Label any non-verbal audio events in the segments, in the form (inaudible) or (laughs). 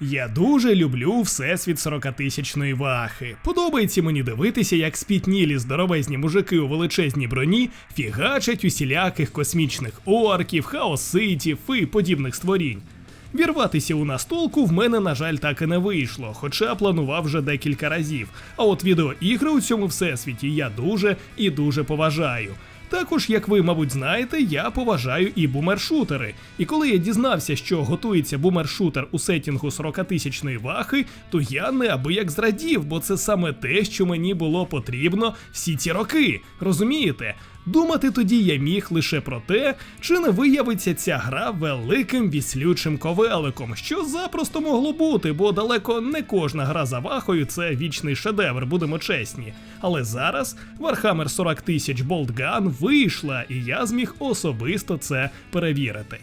Я дуже люблю всесвіт 40-тисячної вахи. Подобається мені дивитися, як спітнілі здоровезні мужики у величезній броні фігачать усіляких космічних орків, хаоситів і подібних створінь. Вірватися у настолку в мене, на жаль, так і не вийшло, хоча планував вже декілька разів. А от відеоігри у цьому всесвіті я дуже і дуже поважаю. Також, як ви, мабуть, знаєте, я поважаю і бумершутери. І коли я дізнався, що готується бумершутер у сетінгу 40-тисячної вахи, то я неабияк зрадів, бо це саме те, що мені було потрібно всі ці роки. Розумієте? Думати тоді я міг лише про те, чи не виявиться ця гра великим віслючим ковеликом, що запросто могло бути, бо далеко не кожна гра за вахою це вічний шедевр, будемо чесні. Але зараз Warhammer 40 тисяч Boltgun вийшла, і я зміг особисто це перевірити.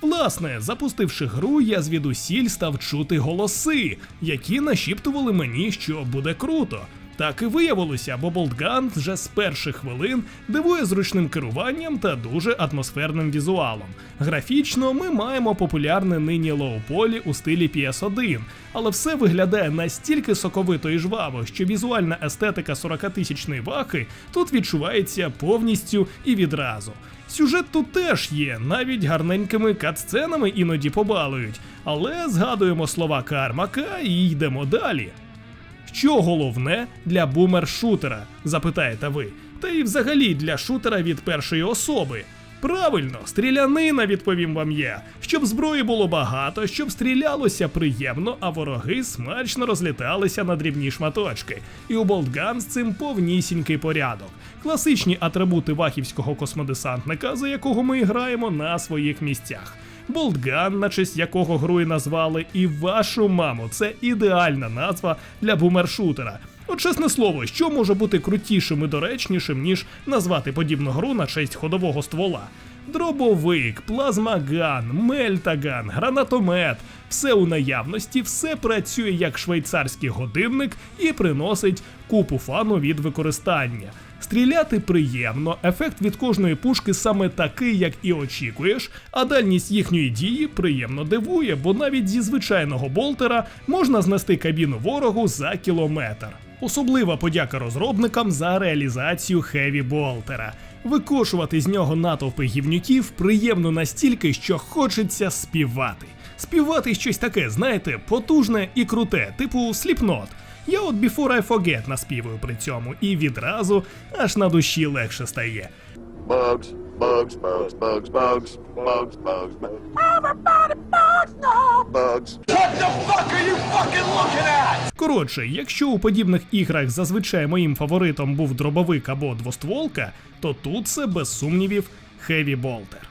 Власне, запустивши гру, я звідусіль став чути голоси, які нашіптували мені, що буде круто. Так і виявилося, бо Болтган вже з перших хвилин дивує зручним керуванням та дуже атмосферним візуалом. Графічно ми маємо популярне нині лоу-полі у стилі PS1, але все виглядає настільки соковито і жваво, що візуальна естетика 40-тисячної вахи тут відчувається повністю і відразу. Сюжет тут теж є, навіть гарненькими катсценами іноді побалують, але згадуємо слова Кармака і йдемо далі. Що головне для бумер-шутера, запитаєте ви, та й взагалі для шутера від першої особи. Правильно, стрілянина, відповім вам я, щоб зброї було багато, щоб стрілялося приємно, а вороги смачно розліталися на дрібні шматочки. І у Болтган з цим повнісінький порядок. Класичні атрибути вахівського космодесантника, за якого ми граємо на своїх місцях. Болтган, на честь якого гру і назвали, і вашу маму. Це ідеальна назва для бумершутера. От чесне слово, що може бути крутішим і доречнішим, ніж назвати подібну гру на честь ходового ствола. Дробовик, плазмаган, мельтаган, гранатомет все у наявності, все працює як швейцарський годинник і приносить купу фану від використання. Стріляти приємно, ефект від кожної пушки саме такий, як і очікуєш, а дальність їхньої дії приємно дивує, бо навіть зі звичайного болтера можна знести кабіну ворогу за кілометр. Особлива подяка розробникам за реалізацію хеві болтера. Викошувати з нього натовпи гівнюків приємно настільки, що хочеться співати. Співати щось таке, знаєте, потужне і круте, типу Slipknot. Я от Before I Forget наспівую при цьому, і відразу аж на душі легше стає. Bugs, bugs, bugs, bugs, bugs, bugs, bugs, bugs. Everybody bugs now. Bugs. What the fuck are you fucking looking at? Коротше, якщо у подібних іграх зазвичай моїм фаворитом був дробовик або двостволка, то тут це без сумнівів Heavy Bolter.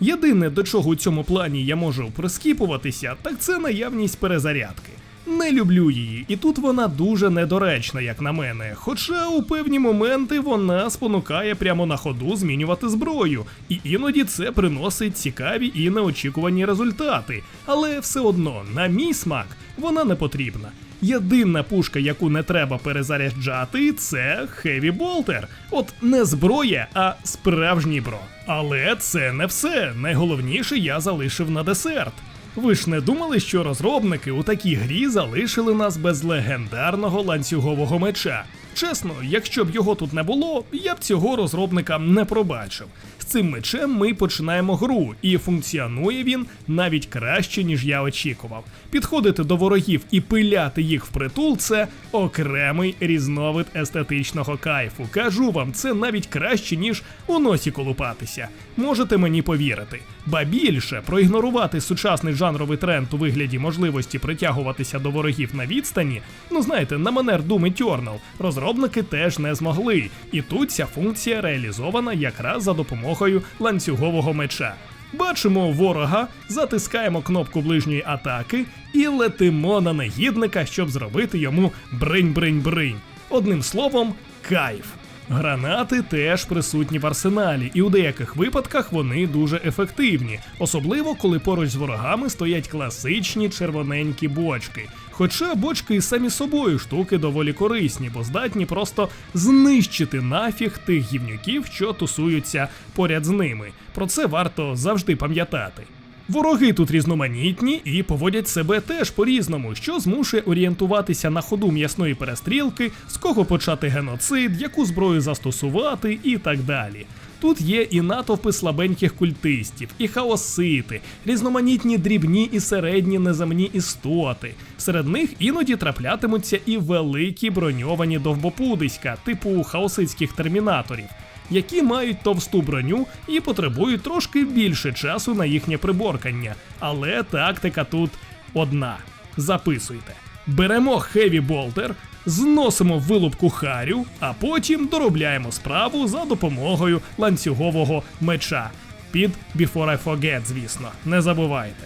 Єдине, до чого у цьому плані я можу прискіпуватися, так це наявність перезарядки. Не люблю її, і тут вона дуже недоречна, як на мене. Хоча у певні моменти вона спонукає прямо на ходу змінювати зброю, і іноді це приносить цікаві і неочікувані результати. Але все одно, на мій смак, вона не потрібна. Єдина пушка, яку не треба перезаряджати, це Heavy Bolter. От не зброя, а справжній бро. Але це не все. Найголовніше я залишив на десерт. Ви ж не думали, що розробники у такій грі залишили нас без легендарного ланцюгового меча? Чесно, якщо б його тут не було, я б цього розробника не пробачив. З цим мечем ми починаємо гру, і функціонує він навіть краще, ніж я очікував. Підходити до ворогів і пиляти їх впритул це окремий різновид естетичного кайфу. Кажу вам, це навіть краще, ніж у носі колупатися. Можете мені повірити. Ба більше проігнорувати сучасний жанровий тренд у вигляді можливості притягуватися до ворогів на відстані, ну знаєте, на манер Doom Eternal, розробники теж не змогли. І тут ця функція реалізована якраз за допомогою ланцюгового меча. Бачимо ворога, затискаємо кнопку ближньої атаки і летимо на негідника, щоб зробити йому бринь-бринь-бринь. Одним словом, кайф. Гранати теж присутні в арсеналі, і у деяких випадках вони дуже ефективні, особливо коли поруч з ворогами стоять класичні червоненькі бочки. Хоча бочки і самі собою штуки доволі корисні, бо здатні просто знищити нафіг тих гівнюків, що тусуються поряд з ними. Про це варто завжди пам'ятати. Вороги тут різноманітні і поводять себе теж по-різному, що змушує орієнтуватися на ходу м'ясної перестрілки, з кого почати геноцид, яку зброю застосувати і так далі. Тут є і натовпи слабеньких культистів, і хаосити, різноманітні дрібні і середні неземні істоти. Серед них іноді траплятимуться і великі броньовані довбопудиська, типу хаоситських термінаторів, які мають товсту броню і потребують трошки більше часу на їхнє приборкання. Але тактика тут одна. Записуйте. Беремо Хеві Болтер, зносимо вилупку Харю, а потім доробляємо справу за допомогою ланцюгового меча. Під Before I Forget, звісно, не забувайте.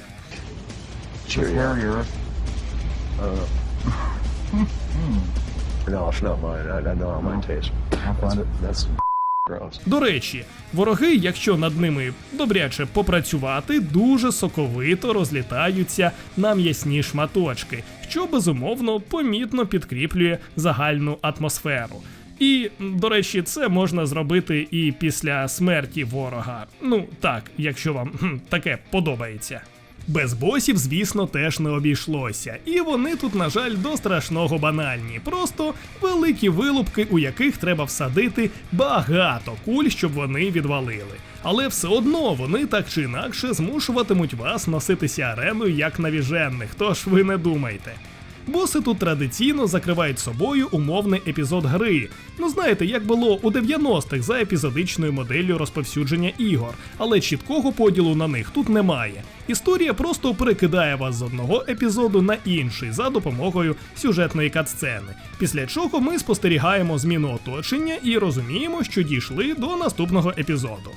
Cheerio. (laughs) No, it's not mine. I, I know how mine tastes. That's, that's. До речі, вороги, якщо над ними добряче попрацювати, дуже соковито розлітаються на м'ясні шматочки, що безумовно помітно підкріплює загальну атмосферу. І, до речі, це можна зробити і після смерті ворога. Ну так, якщо вам хм, таке подобається. Без босів, звісно, теж не обійшлося, і вони тут, на жаль, до страшного банальні. Просто великі вилупки, у яких треба всадити багато куль, щоб вони відвалили. Але все одно вони так чи інакше змушуватимуть вас носитися ареною як навіженних, тож ви не думайте. Боси тут традиційно закривають собою умовний епізод гри. Ну знаєте, як було у 90-х за епізодичною моделлю розповсюдження ігор, але чіткого поділу на них тут немає. Історія просто перекидає вас з одного епізоду на інший за допомогою сюжетної катсцени. Після чого ми спостерігаємо зміну оточення і розуміємо, що дійшли до наступного епізоду.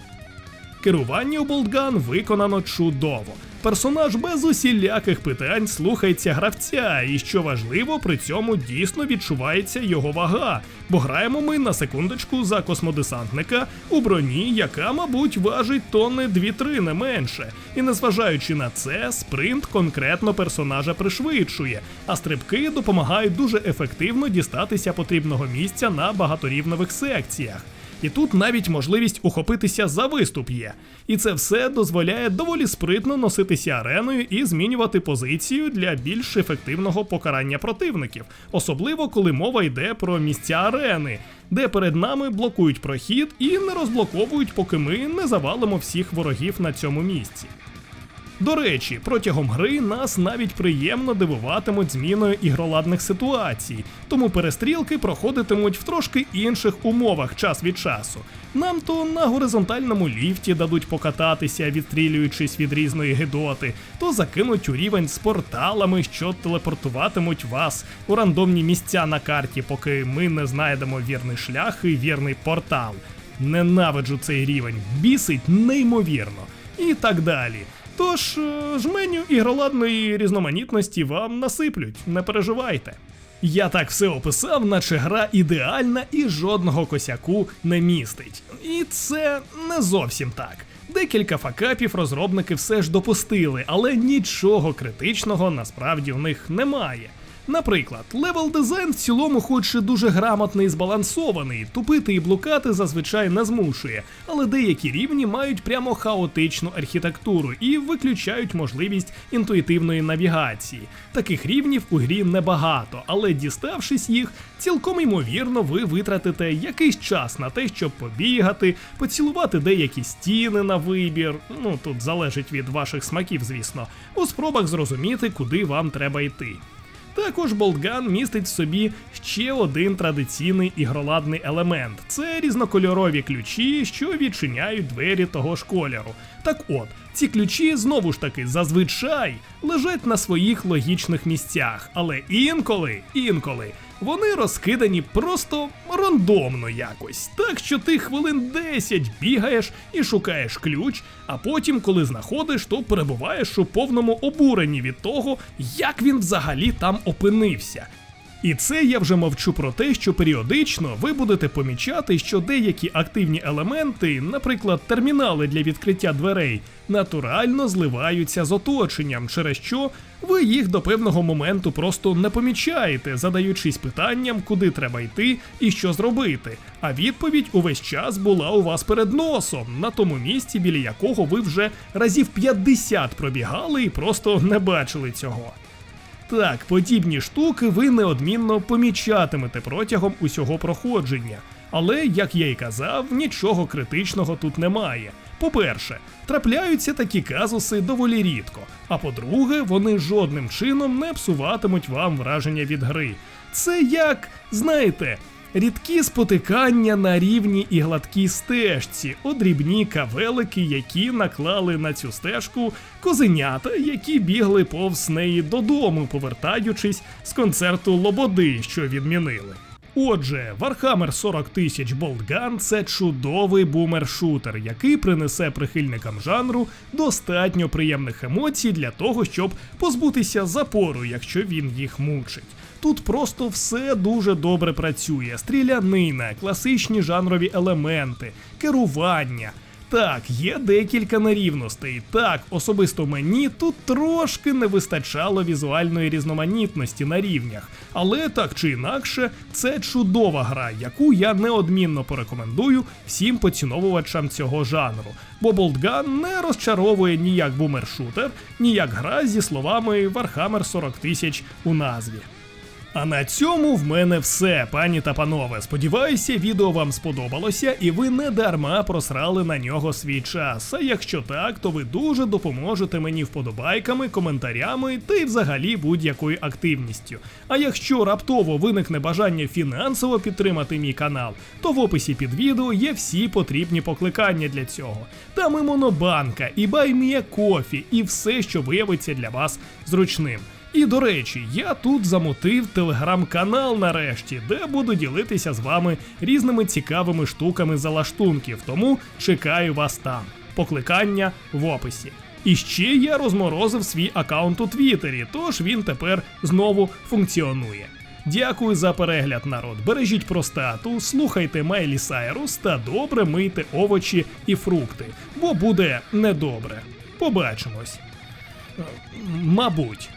Керування у Болтган виконано чудово. Персонаж без усіляких питань слухається гравця, і що важливо, при цьому дійсно відчувається його вага. Бо граємо ми на секундочку за космодесантника у броні, яка, мабуть, важить тонни 2-3 не менше. І незважаючи на це, спринт конкретно персонажа пришвидшує, а стрибки допомагають дуже ефективно дістатися потрібного місця на багаторівнових секціях. І тут навіть можливість ухопитися за виступ є. І це все дозволяє доволі спритно носитися ареною і змінювати позицію для більш ефективного покарання противників, особливо коли мова йде про місця арени, де перед нами блокують прохід і не розблоковують, поки ми не завалимо всіх ворогів на цьому місці. До речі, протягом гри нас навіть приємно дивуватимуть зміною ігроладних ситуацій, тому перестрілки проходитимуть в трошки інших умовах час від часу. Нам то на горизонтальному ліфті дадуть покататися, відстрілюючись від різної гидоти, то закинуть у рівень з порталами, що телепортуватимуть вас у рандомні місця на карті, поки ми не знайдемо вірний шлях і вірний портал. Ненавиджу цей рівень, бісить неймовірно. І так далі. Тож е, жменю ігроладної різноманітності вам насиплють, не переживайте. Я так все описав, наче гра ідеальна і жодного косяку не містить. І це не зовсім так. Декілька факапів розробники все ж допустили, але нічого критичного насправді в них немає. Наприклад, левел дизайн в цілому, хоч і дуже грамотний і збалансований, тупити і блукати зазвичай не змушує, але деякі рівні мають прямо хаотичну архітектуру і виключають можливість інтуїтивної навігації. Таких рівнів у грі небагато, але діставшись їх, цілком ймовірно, ви витратите якийсь час на те, щоб побігати, поцілувати деякі стіни на вибір. Ну тут залежить від ваших смаків, звісно, у спробах зрозуміти, куди вам треба йти. Також Болтган містить в собі ще один традиційний ігроладний елемент це різнокольорові ключі, що відчиняють двері того ж кольору. Так от, ці ключі знову ж таки зазвичай лежать на своїх логічних місцях, але інколи, інколи вони розкидані просто рандомно якось. Так що ти хвилин 10 бігаєш і шукаєш ключ, а потім, коли знаходиш, то перебуваєш у повному обуренні від того, як він взагалі там опинився. І це я вже мовчу про те, що періодично ви будете помічати, що деякі активні елементи, наприклад, термінали для відкриття дверей, натурально зливаються з оточенням, через що ви їх до певного моменту просто не помічаєте, задаючись питанням, куди треба йти і що зробити. А відповідь увесь час була у вас перед носом, на тому місці, біля якого ви вже разів 50 пробігали і просто не бачили цього. Так, подібні штуки ви неодмінно помічатимете протягом усього проходження. Але, як я й казав, нічого критичного тут немає. По-перше, трапляються такі казуси доволі рідко. А по-друге, вони жодним чином не псуватимуть вам враження від гри. Це як, знаєте, рідкі спотикання на рівні і гладкій стежці, одрібні кавелики, які наклали на цю стежку козенята, які бігли повз неї додому, повертаючись з концерту Лободи, що відмінили. Отже, Warhammer 40 тисяч Boltgun – це чудовий бумер-шутер, який принесе прихильникам жанру достатньо приємних емоцій для того, щоб позбутися запору, якщо він їх мучить. Тут просто все дуже добре працює: стрілянина, класичні жанрові елементи, керування. Так, є декілька нерівностей. Так, особисто мені тут трошки не вистачало візуальної різноманітності на рівнях, але так чи інакше, це чудова гра, яку я неодмінно порекомендую всім поціновувачам цього жанру. Бо Болтган не розчаровує ні як бумер-шутер, ні як гра зі словами Warhammer 40 тисяч у назві. А на цьому в мене все, пані та панове. Сподіваюся, відео вам сподобалося і ви не дарма просрали на нього свій час. А якщо так, то ви дуже допоможете мені вподобайками, коментарями та й взагалі будь-якою активністю. А якщо раптово виникне бажання фінансово підтримати мій канал, то в описі під відео є всі потрібні покликання для цього. Там і монобанка, і баймія кофі, і все, що виявиться для вас зручним. І до речі, я тут замотив телеграм-канал нарешті, де буду ділитися з вами різними цікавими штуками залаштунків, тому чекаю вас там. Покликання в описі. І ще я розморозив свій аккаунт у Твіттері, тож він тепер знову функціонує. Дякую за перегляд, народ. Бережіть простату, слухайте Майлі Сайрус та добре мийте овочі і фрукти, бо буде недобре. Побачимось. Е, Мабуть.